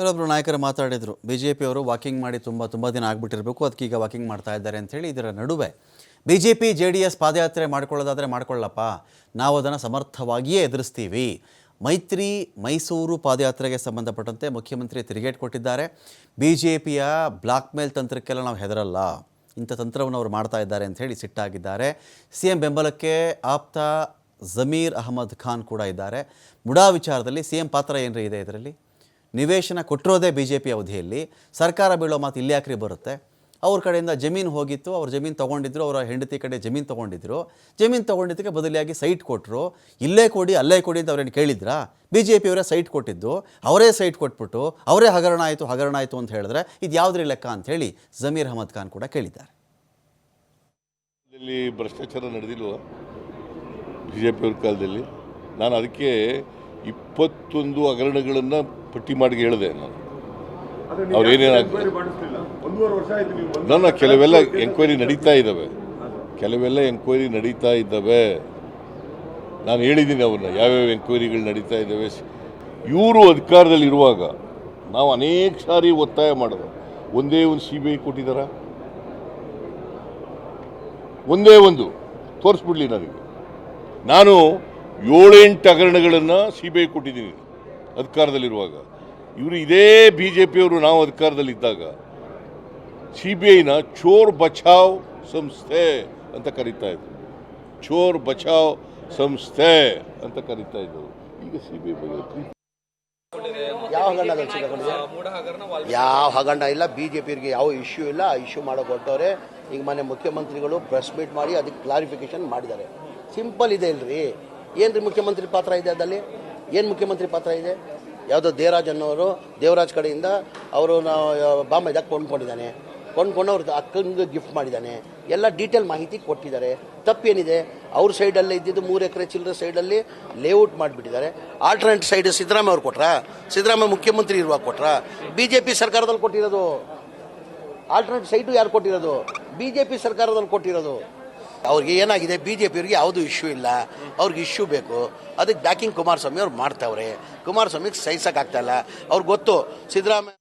ಕೆಲವೊಬ್ಬರು ನಾಯಕರು ಮಾತಾಡಿದರು. ಬಿ ಜೆ ಪಿಯವರು ವಾಕಿಂಗ್ ಮಾಡಿ ತುಂಬ ತುಂಬ ದಿನ ಆಗ್ಬಿಟ್ಟಿರಬೇಕು, ಅದಕ್ಕೆ ಈಗ ವಾಕಿಂಗ್ ಮಾಡ್ತಾ ಇದ್ದಾರೆ ಅಂಥೇಳಿ ಇದರ ನಡುವೆ B J P J D S ಪಾದಯಾತ್ರೆ ಮಾಡ್ಕೊಳ್ಳೋದಾದರೆ ಮಾಡ್ಕೊಳ್ಳಪ್ಪ. ನಾವು ಅದನ್ನು ಸಮರ್ಥವಾಗಿಯೇ ಎದುರಿಸ್ತೀವಿ. ಮೈತ್ರಿ, ಮೈಸೂರು ಪಾದಯಾತ್ರೆಗೆ ಸಂಬಂಧಪಟ್ಟಂತೆ ಮುಖ್ಯಮಂತ್ರಿ ತಿರುಗೇಟ್ ಕೊಟ್ಟಿದ್ದಾರೆ. ಬಿ ಜೆ ಪಿಯ ಬ್ಲಾಕ್ ಮೇಲ್ ತಂತ್ರಕ್ಕೆಲ್ಲ ನಾವು ಹೆದರಲ್ಲ. ಇಂಥ ತಂತ್ರವನ್ನು ಅವರು ಮಾಡ್ತಾ ಇದ್ದಾರೆ ಅಂಥೇಳಿ ಸಿಟ್ಟಾಗಿದ್ದಾರೆ. ಸಿ ಎಂ ಬೆಂಬಲಕ್ಕೆ ಆಪ್ತ ಜಮೀರ್ ಅಹಮದ್ ಖಾನ್ ಕೂಡ ಇದ್ದಾರೆ. ಮುಡಾ ವಿಚಾರದಲ್ಲಿ ಸಿ ಎಂ ಪಾತ್ರ ಏನರ ಇದೆ ಇದರಲ್ಲಿ? ನಿವೇಶನ ಕೊಟ್ಟಿರೋದೇ ಬಿ ಜೆ ಪಿ ಅವಧಿಯಲ್ಲಿ. ಸರ್ಕಾರ ಬೀಳೋ ಮಾತು ಇಲ್ಲಿ ಯಾಕ್ರಿ ಬರುತ್ತೆ? ಅವ್ರ ಕಡೆಯಿಂದ ಜಮೀನು ಹೋಗಿತ್ತು, ಅವ್ರ ಜಮೀನು ತೊಗೊಂಡಿದ್ರು, ಅವರ ಹೆಂಡತಿ ಕಡೆ ಜಮೀನು ತೊಗೊಂಡಿದ್ರು. ಜಮೀನು ತೊಗೊಂಡಿದ್ದಕ್ಕೆ ಬದಲಿಯಾಗಿ ಸೈಟ್ ಕೊಟ್ಟರು ಇಲ್ಲೇ ಕೊಡಿ, ಅಲ್ಲೇ ಕೊಡಿ ಅಂತ ಅವ್ರೇನು ಕೇಳಿದ್ರಾ? ಬಿ ಜೆ ಪಿಯವರೇ ಸೈಟ್ ಕೊಟ್ಟಿದ್ದು. ಅವರೇ ಸೈಟ್ ಕೊಟ್ಬಿಟ್ಟು ಅವರೇ ಹಗರಣ ಆಯಿತು ಹಗರಣ ಆಯಿತು ಅಂತ ಹೇಳಿದ್ರೆ ಇದು ಯಾವುದ್ರಿ ಲೆಕ್ಕ ಅಂತ ಹೇಳಿ ಜಮೀರ್ ಅಹಮದ್ ಖಾನ್ ಕೂಡ ಕೇಳಿದ್ದಾರೆ. ಭ್ರಷ್ಟಾಚಾರ ನಡೆದಿಲ್ವ? ಬಿ ಜೆ ಪಿಯವ್ರ ಕಾಲದಲ್ಲಿ? ನಾನು ಅದಕ್ಕೆ ಇಪ್ಪತ್ತೊಂದು ಹಗರಣಗಳನ್ನು ಪಟ್ಟಿ ಮಾಡಿ ಹೇಳಿದೆ ನಾನು. ಅವ್ರೇನೇನಾಗ್ತದೆ ನನ್ನ ಕೆಲವೆಲ್ಲ ಎಂಕ್ವೈರಿ ನಡೀತಾ ಇದ್ದಾವೆ ಕೆಲವೆಲ್ಲ ಎಂಕ್ವೈರಿ ನಡೀತಾ ಇದ್ದಾವೆ ನಾನು ಹೇಳಿದ್ದೀನಿ ಅವನ್ನ ಯಾವ್ಯಾವ ಎಂಕ್ವೈರಿಗಳು ನಡೀತಾ ಇದ್ದಾವೆ ಇವರು ಅಧಿಕಾರದಲ್ಲಿರುವಾಗ ನಾವು ಅನೇಕ ಸಾರಿ ಒತ್ತಾಯ ಮಾಡಿದೆ ಒಂದೇ ಒಂದು ಸಿ ಬಿ ಐ ಕೊಟ್ಟಿದ್ದಾರಾ ಒಂದೇ ಒಂದು. ತೋರಿಸ್ಬಿಡ್ಲಿ ನನಗೆ. ನಾನು ಏಳೆಂಟು ಹಗರಣಗಳನ್ನು ಸಿ ಬಿ ಐ ಕೊಟ್ಟಿದ್ದೀನಿ ಅಧಿಕಾರದಲ್ಲಿರುವಾಗ. ಇವರು ಇದೇ ಬಿ ಜೆ ಪಿಯವರು ನಾವು ಅಧಿಕಾರದಲ್ಲಿದ್ದಾಗ ಸಿ ಬಿ ಐನ ಚೋರ್ ಬಚಾವ್ ಸಂಸ್ಥೆ ಅಂತ ಕರೀತಾ ಇದ್ರು. ಚೋರ್ ಬಚಾವ್ ಸಂಸ್ಥೆ ಅಂತ ಕರೀತಾ ಇದ್ರು. ಈಗ ಸಿ ಬಿ ಐ ಬಗ್ಗೆ ಯಾವ ಸಿಗಾಕೊಂಡಿದೆ ಯಾವ ಹಗಂಡ ಇಲ್ಲ. ಬಿ ಜೆ ಯಾವ ಇಶ್ಯೂ ಇಲ್ಲ. ಆ ಇಶ್ಯೂ ಮಾಡೋಕೆ ಹೊರಟವ್ರೆ. ಈಗ ಮನೆ ಮುಖ್ಯಮಂತ್ರಿಗಳು ಪ್ರೆಸ್ ಮೀಟ್ ಮಾಡಿ ಅದಕ್ಕೆ ಕ್ಲಾರಿಫಿಕೇಶನ್ ಮಾಡಿದ್ದಾರೆ. ಸಿಂಪಲ್ ಇದೆ ಇಲ್ರಿ. ಏನ್ರಿ ಮುಖ್ಯಮಂತ್ರಿ ಪಾತ್ರ ಇದೆ ಅದಲ್ಲಿ ಏನು ಮುಖ್ಯಮಂತ್ರಿ ಪಾತ್ರ ಇದೆ? ಯಾವುದೋ ದೇವರಾಜ್ ಅನ್ನೋರು ದೇವರಾಜ್ ಕಡೆಯಿಂದ ಅವರು ಬಾಂಬೆ ಇದಕ್ಕೆ ಕೊಂಡ್ಕೊಂಡಿದ್ದಾನೆ. ಕೊಂಡ್ಕೊಂಡು ಅವ್ರ ಅಕ್ಕಂಗೆ ಗಿಫ್ಟ್ ಮಾಡಿದ್ದಾನೆ. ಎಲ್ಲ ಡೀಟೇಲ್ ಮಾಹಿತಿ ಕೊಟ್ಟಿದ್ದಾರೆ. ತಪ್ಪೇನಿದೆ? ಅವ್ರ ಸೈಡಲ್ಲೇ ಇದ್ದಿದ್ದು ಮೂರು ಎಕರೆ ಚಿಲ್ಲರೆ ಸೈಡಲ್ಲಿ ಲೇಔಟ್ ಮಾಡಿಬಿಟ್ಟಿದ್ದಾರೆ. ಆಲ್ಟರ್ನೇಟ್ ಸೈಡ್ ಸಿದ್ದರಾಮಯ್ಯ ಅವ್ರು ಕೊಟ್ರಾ? ಸಿದ್ದರಾಮಯ್ಯ ಮುಖ್ಯಮಂತ್ರಿ ಇರುವಾಗ ಕೊಟ್ರಾ? ಬಿ ಜೆ ಪಿ ಸರ್ಕಾರದಲ್ಲಿ ಕೊಟ್ಟಿರೋದು? ಆಲ್ಟರ್ನೇಟ್ ಸೈಟು ಯಾರು ಕೊಟ್ಟಿರೋದು? ಬಿ ಜೆ ಪಿ ಸರ್ಕಾರದಲ್ಲಿ ಕೊಟ್ಟಿರೋದು? ಅವ್ರಿಗೆ ಏನಾಗಿದೆ? ಬಿ ಜೆ ಪಿಯವ್ರಿಗೆ ಯಾವುದು ಇಶ್ಯೂ ಇಲ್ಲ. ಅವ್ರಿಗೆ ಇಶ್ಯೂ ಬೇಕು. ಅದಕ್ಕೆ ಬ್ಯಾಕಿಂಗ್ ಕುಮಾರಸ್ವಾಮಿ ಅವ್ರು ಮಾಡ್ತಾವ್ರೆ. ಕುಮಾರಸ್ವಾಮಿಗೆ ಸಹಿಸೋಕ್ಕಾಗ್ತಾಯಿಲ್ಲ ಅವ್ರಿಗೆ ಗೊತ್ತು. ಸಿದ್ದರಾಮಯ್ಯ